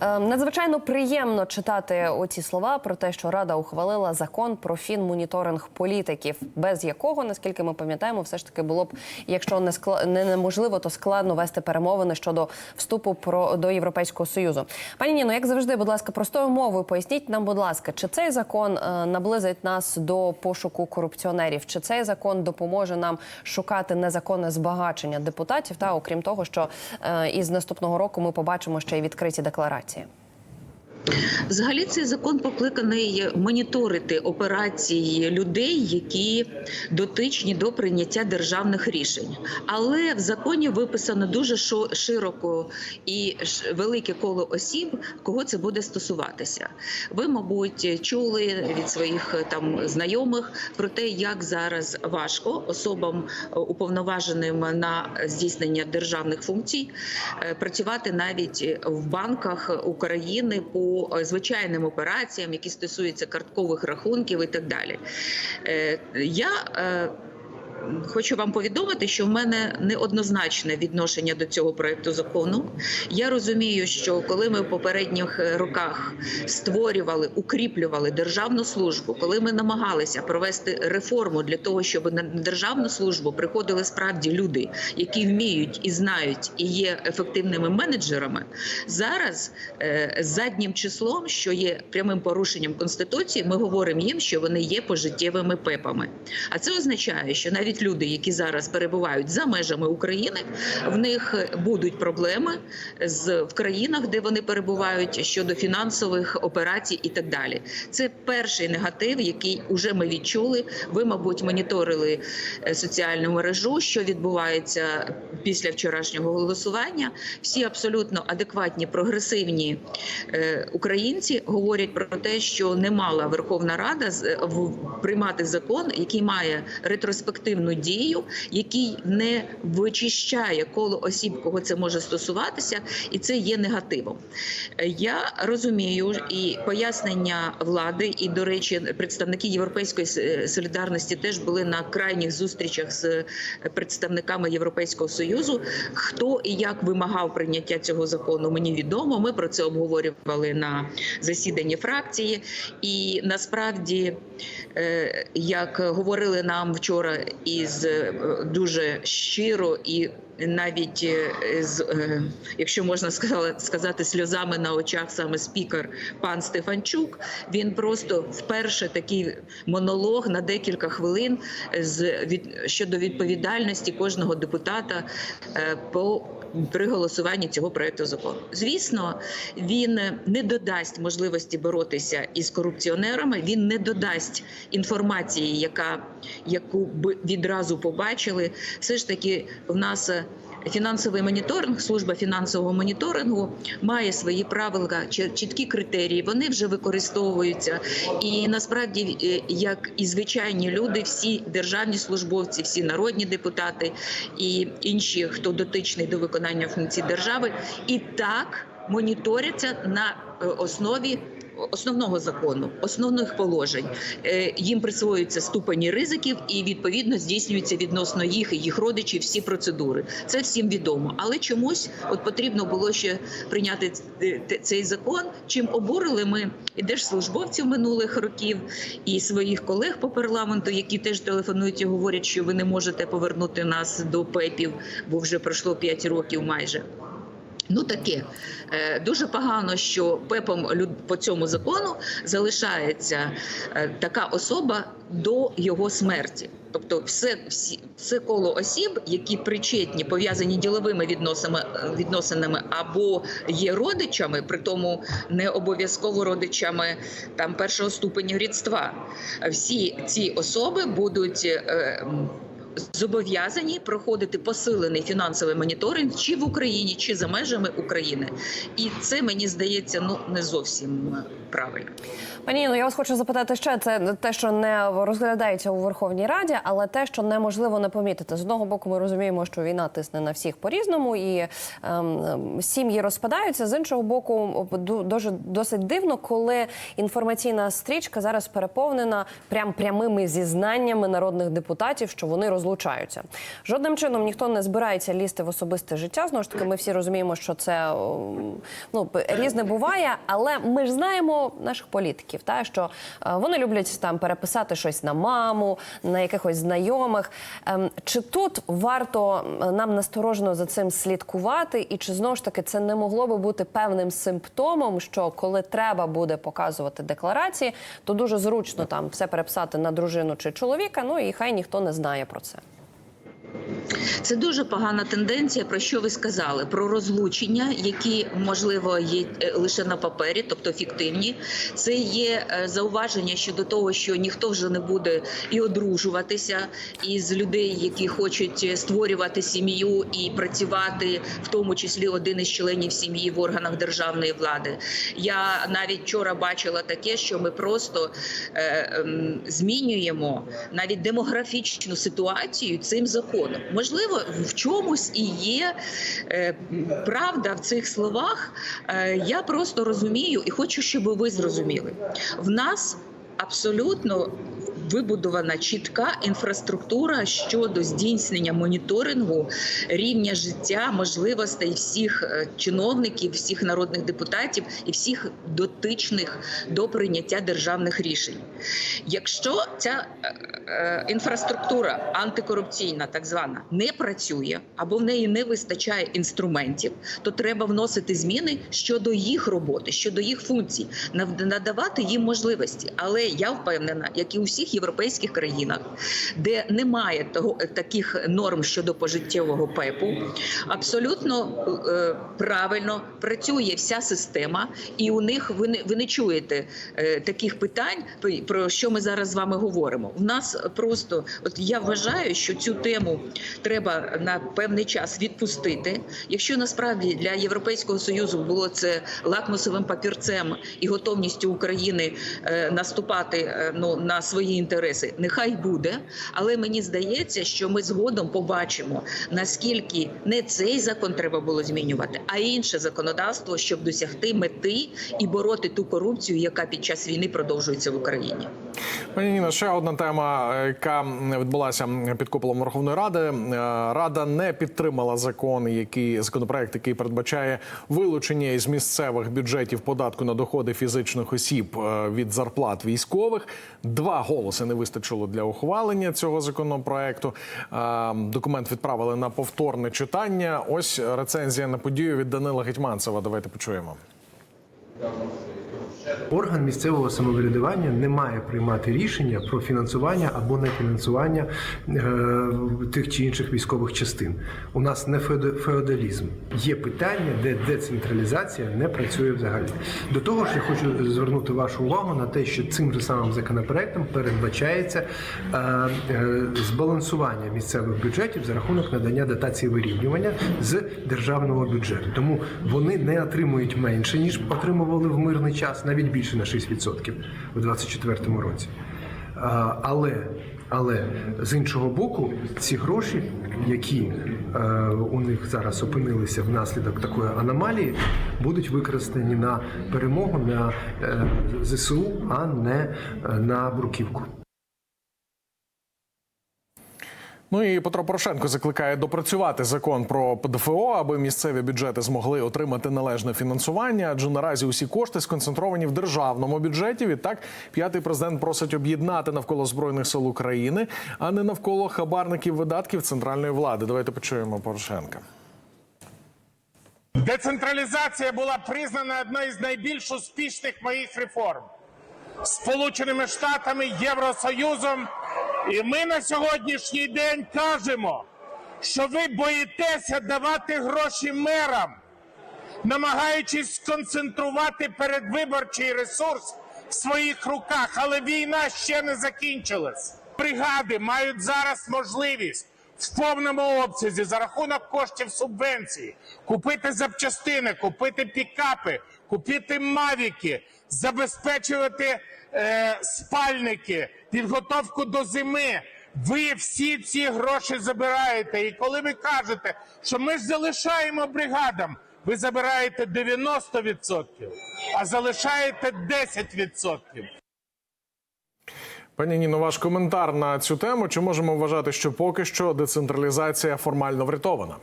Е, Надзвичайно приємно читати оці слова про те, що Рада ухвалила закон про фінмоніторинг політиків, без якого, наскільки ми пам'ятаємо, все ж таки було б, якщо не скла- не неможливо, то складно вести перемовини щодо вступу про до Європейського союзу. Пані Ніно, як завжди, будь ласка, простою мовою поясніть нам, будь ласка, чи цей закон е, наблизить нас до пошуку корупціонерів? Чи цей закон допоможе нам шукати незаконне збагачення депутатів? Та окрім того, що е, із наступного року ми побачимо ще й відкриті декларації. too. to. Взагалі цей закон покликаний моніторити операції людей, які дотичні до прийняття державних рішень. Але в законі виписано дуже широко і велике коло осіб, кого це буде стосуватися. Ви, мабуть, чули від своїх там знайомих про те, як зараз важко особам е, уповноваженим на здійснення державних функцій е, працювати навіть в банках України по е, звичайним операціям, які стосуються карткових рахунків і так далі. Е, Я е, Хочу вам повідомити, що в мене неоднозначне відношення до цього проекту закону. Я розумію, що коли ми в попередніх роках створювали, укріплювали державну службу, коли ми намагалися провести реформу для того, щоб на державну службу приходили справді люди, які вміють і знають і є ефективними менеджерами, зараз е, заднім числом, що є прямим порушенням конституції, ми говоримо їм, що вони є пожиттєвими пепами. А це означає, що навіть люди, які зараз перебувають за межами України, в них будуть проблеми з в країнах, де вони перебувають щодо фінансових операцій і так далі. Це перший негатив, який уже ми відчули. Ви, мабуть, моніторили е, соціальну мережу, що відбувається після вчорашнього голосування. Всі абсолютно адекватні, прогресивні е, українці говорять про те, що не мала Верховна Рада з- приймати закон, який має ретроспективну дію, який не вичищає коло осіб, кого це може стосуватися, і це є негативом. Е, Я розумію і пояснення влади, і до речі, представники Європейської солідарності теж були на крайніх зустрічах з представниками Європейського союзу. Хто і як вимагав прийняття цього закону, мені відомо. Ми про це обговорювали на засіданні фракції, і насправді, е, як говорили нам вчора, із е, дуже щиро і. Навіть е, з е, якщо можна сказати сльозами на очах, саме спікер пан Стефанчук, він просто вперше такий монолог на декілька хвилин з від щодо відповідальності кожного депутата по при голосуванні цього проекту закону. Звісно, він не додасть можливості боротися із корупціонерами. Він не додасть інформації, яка яку б відразу побачили. Все ж таки, в нас. Фінансовий моніторинг, служба фінансового моніторингу має свої правила, чі- чіткі критерії. Вони вже використовуються. І насправді, е, як і звичайні люди, всі державні службовці, всі народні депутати і інші, хто дотичний до виконання функцій держави, і так моніторяться на е, основі. Основного закону, основних положень Е, їм присвоюються ступені ризиків, і відповідно здійснюються відносно їх і їх родичів всі процедури. Це всім відомо. Але чомусь от потрібно було ще прийняти ц- цей закон. Чим обурили ми і держслужбовців минулих років, і своїх колег по парламенту, які теж телефонують і говорять, що ви не можете повернути нас до ПЕПів, бо вже пройшло 5 років майже. Ну таке Е, дуже погано, що ПЕПом по цьому закону залишається е, така особа до його смерті. Тобто, все, всі, все коло осіб, які причетні, пов'язані діловими відносинами, відносинами або є родичами, при тому не обов'язково родичами там першого ступеня рідства. Всі ці особи будуть. е, Зобов'язані проходити посилений фінансовий моніторинг чи в Україні, чи за межами України, і це мені здається ну не зовсім е, правильно. Пані Інно, я вас хочу запитати ще це те, що не розглядається у Верховній Раді, але те, що неможливо не помітити. З одного боку, ми розуміємо, що війна тисне на всіх по-різному, і ем, сім'ї розпадаються. З іншого боку, ду- дуже досить дивно, коли інформаційна стрічка зараз переповнена прям прямими зізнаннями народних депутатів, що вони розлучені розлучаються. Жодним чином ніхто не збирається лізти в особисте життя. Знову ж таки, ми всі розуміємо, що це ну різне буває, але ми ж знаємо наших політиків, та що е, вони люблять там переписати щось на маму, на якихось знайомих. Ем, Чи тут варто е, нам насторожено за цим слідкувати, і чи знову ж таки це не могло би бути певним симптомом, що коли треба буде показувати декларації, то дуже зручно там все переписати на дружину чи чоловіка. Ну і хай ніхто не знає про це. Thank you. Це дуже погана тенденція, про що ви сказали, про розлучення, які можливо є е, лише на папері, тобто фіктивні. Це є е, зауваження щодо того, що ніхто вже не буде і одружуватися із людей, які хочуть створювати сім'ю і працювати, в тому числі один із членів сім'ї в органах державної влади. Я навіть вчора бачила таке, що ми просто е, ем, змінюємо навіть демографічну ситуацію цим законом. Можливо, в чомусь і є е, правда в цих словах. Е, я просто розумію і хочу, щоб ви зрозуміли. В нас абсолютно вибудована чітка інфраструктура щодо здійснення моніторингу рівня життя, можливостей всіх е, чиновників, всіх народних депутатів і всіх дотичних до прийняття державних рішень. Якщо ця е, е, інфраструктура антикорупційна, так звана, не працює або в неї не вистачає інструментів, то треба вносити зміни щодо їх роботи, щодо їх функцій, надавати їм можливості. Але я впевнена, як і у всіх європейських країнах, де немає того таких норм щодо пожиттєвого ПЕПу, абсолютно е, правильно працює вся система, і у них ви не ви не чуєте е, таких питань, про- про що ми зараз з вами говоримо. У нас просто, от я вважаю, що цю тему треба на певний час відпустити. Якщо насправді для Європейського союзу було це лакмусовим папірцем і готовністю України е, наступати е, ну на свої інтереси, нехай буде. Але мені здається, що ми згодом побачимо наскільки не цей закон треба було змінювати, а інше законодавство, щоб досягти мети і бороти ту корупцію, яка під час війни продовжується в Україні. Пані Ніна, ще одна тема, е, яка відбулася під куполом Верховної Ради. Е, Рада не підтримала закон, який законопроект, який передбачає вилучення із місцевих бюджетів податку на доходи фізичних осіб е, від зарплат військових. Два голоси не вистачило для ухвалення цього законопроекту. Документ відправили на повторне читання. Ось рецензія на подію від Данила Гетьманцева. Давайте почуємо. Орган місцевого самоврядування не має приймати рішення про фінансування або не фінансування е, тих чи інших військових частин. У нас не феодалізм. Є питання, де децентралізація не працює взагалі. До того ж, я хочу звернути вашу увагу на те, що цим же самим законопроектом передбачається е, е, збалансування місцевих бюджетів за рахунок надання дотації вирівнювання з державного бюджету. Тому вони не отримують менше ніж отримували в мирний час, навіть більше на 6% у 2024 році. Але, але з іншого боку, ці гроші, які е, у них зараз опинилися внаслідок такої аномалії, будуть використані на перемогу на е, ЗСУ, а не е, на бруківку. Ну і Петро Порошенко закликає допрацювати закон про ПДФО, аби місцеві бюджети змогли отримати належне фінансування. Адже наразі усі кошти сконцентровані в державному бюджеті. Відтак, п'ятий президент просить об'єднати навколо збройних сил України, а не навколо хабарників видатків центральної влади. Давайте почуємо Порошенка. Децентралізація була признана одною з найбільш успішних моїх реформ Сполученими Штатами, Євросоюзом. І ми на сьогоднішній день кажемо, що ви боїтеся давати гроші мерам, намагаючись сконцентрувати передвиборчий ресурс в своїх руках, але війна ще не закінчилась. Бригади мають зараз можливість в повному обсязі за рахунок коштів субвенції купити запчастини, купити пікапи, купити мавіки, забезпечувати е, спальники, підготовку до зими. Ви всі ці гроші забираєте. І коли ви кажете, що ми ж залишаємо бригадам, ви забираєте 90%, а залишаєте 10%. Пані Ніно, ваш коментар на цю тему. Чи можемо вважати, що поки що децентралізація формально врятована?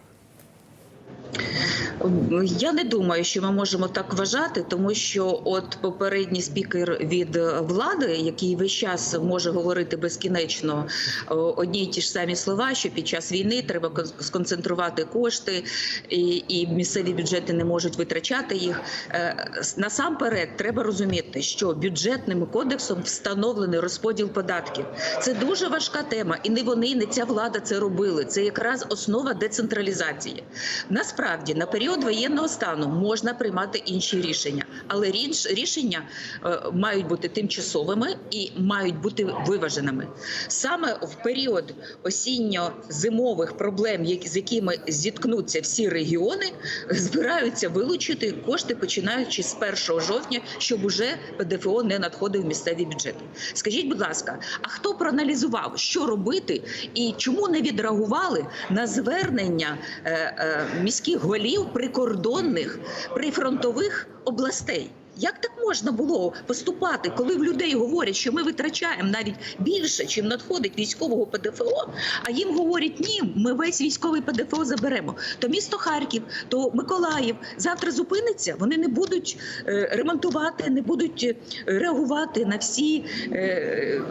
Я не думаю, що ми можемо так вважати, тому що от попередній спікер від влади, який весь час може говорити безкінечно одні й ті ж самі слова, що під час війни треба сконцентрувати кошти, і, і місцеві бюджети не можуть витрачати їх. Е, Насамперед, треба розуміти, що бюджетним кодексом встановлений розподіл податків. Це дуже важка тема, і не вони, не ця влада це робили. Це якраз основа децентралізації. Насправді на період воєнного стану можна приймати інші рішення, але рішення е, мають бути тимчасовими і мають бути виваженими. Саме в період осінньо-зимових проблем, з якими зіткнуться всі регіони, збираються вилучити кошти, починаючи з 1 жовтня, щоб уже ПДФО не надходив місцеві бюджети. Скажіть, будь ласка, а хто проаналізував, що робити і чому не відреагували на звернення е, е, міських голів прикордонних прифронтових областей? Як так можна було поступати, коли в людей говорять, що ми витрачаємо навіть більше, чим надходить військового ПДФО, а їм говорять, ні, ми весь військовий ПДФО заберемо. То місто Харків, то Миколаїв завтра зупиниться, вони не будуть е, ремонтувати, не будуть е, реагувати на всі е,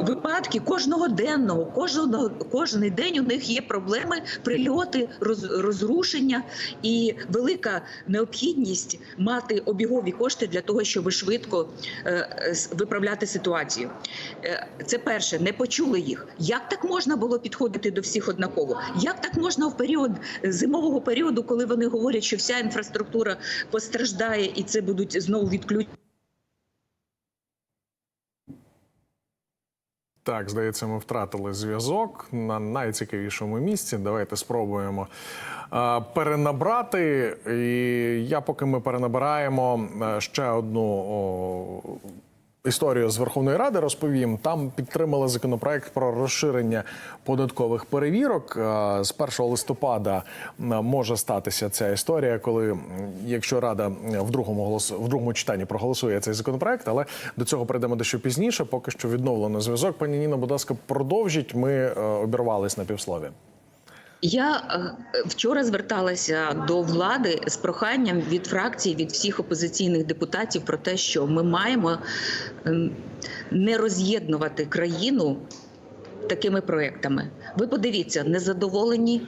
випадки кожного денного. Кожного кожен день у них є проблеми, прильоти, роз, розрушення і велика необхідність мати обігові кошти для того, щоб швидко е, виправляти ситуацію. Е, Це перше, не почули їх. Як так можна було підходити до всіх однаково? Як так можна в період зимового періоду, коли вони говорять, що вся інфраструктура постраждає і це будуть знову відключення? Так, здається, ми втратили зв'язок на найцікавішому місці. Давайте спробуємо перенабрати. І я, поки ми перенабираємо е, ще одну історію з Верховної Ради, розповім. Там підтримали законопроект про розширення податкових перевірок. Е, З 1 листопада е, може статися ця історія, коли якщо Рада в другому голос в другому читанні проголосує цей законопроект, але до цього прийдемо дещо пізніше. Поки що відновлено зв'язок. Пані Ніна, будь ласка, продовжіть. Ми е, обірвались на півслові. Я е, вчора зверталася до влади з проханням від фракцій, від всіх опозиційних депутатів про те, що ми маємо ем, не роз'єднувати країну такими проектами. Ви подивіться, незадоволені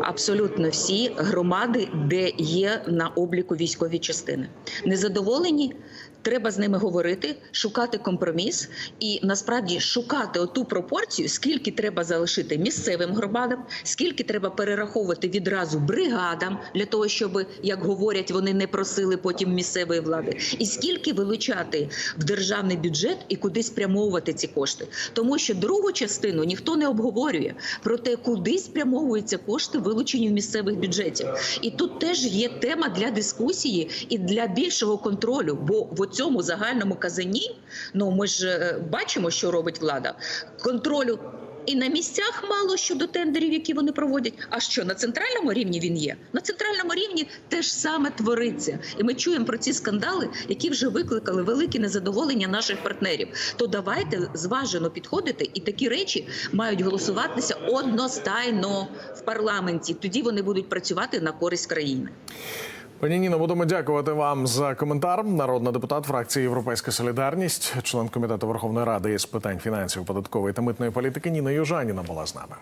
абсолютно всі громади, де є на обліку військові частини. Незадоволені. Треба з ними говорити, шукати компроміс і насправді шукати оту пропорцію, скільки треба залишити місцевим громадам, скільки треба перераховувати відразу бригадам для того, щоб, як говорять, вони не просили потім місцевої влади, і скільки вилучати в державний бюджет і куди спрямовувати ці кошти, тому що другу частину ніхто не обговорює про те, куди спрямовуються кошти, вилучені в місцевих бюджетів. І тут теж є тема для дискусії і для більшого контролю. Бо в цьому загальному казані, ну ми ж е, бачимо, що робить влада контролю. І на місцях мало щодо тендерів, які вони проводять. А що на центральному рівні він є? На центральному рівні теж саме твориться, і ми чуємо про ці скандали, які вже викликали велике незадоволення наших партнерів. То давайте зважено підходити, і такі речі мають голосуватися одностайно в парламенті. Тоді вони будуть працювати на користь країни. Пані Ніно, будемо дякувати вам за коментар. Народна депутат фракції Європейська Солідарність, член комітету Верховної Ради із питань фінансів, податкової та митної політики Ніна Южаніна була з нами.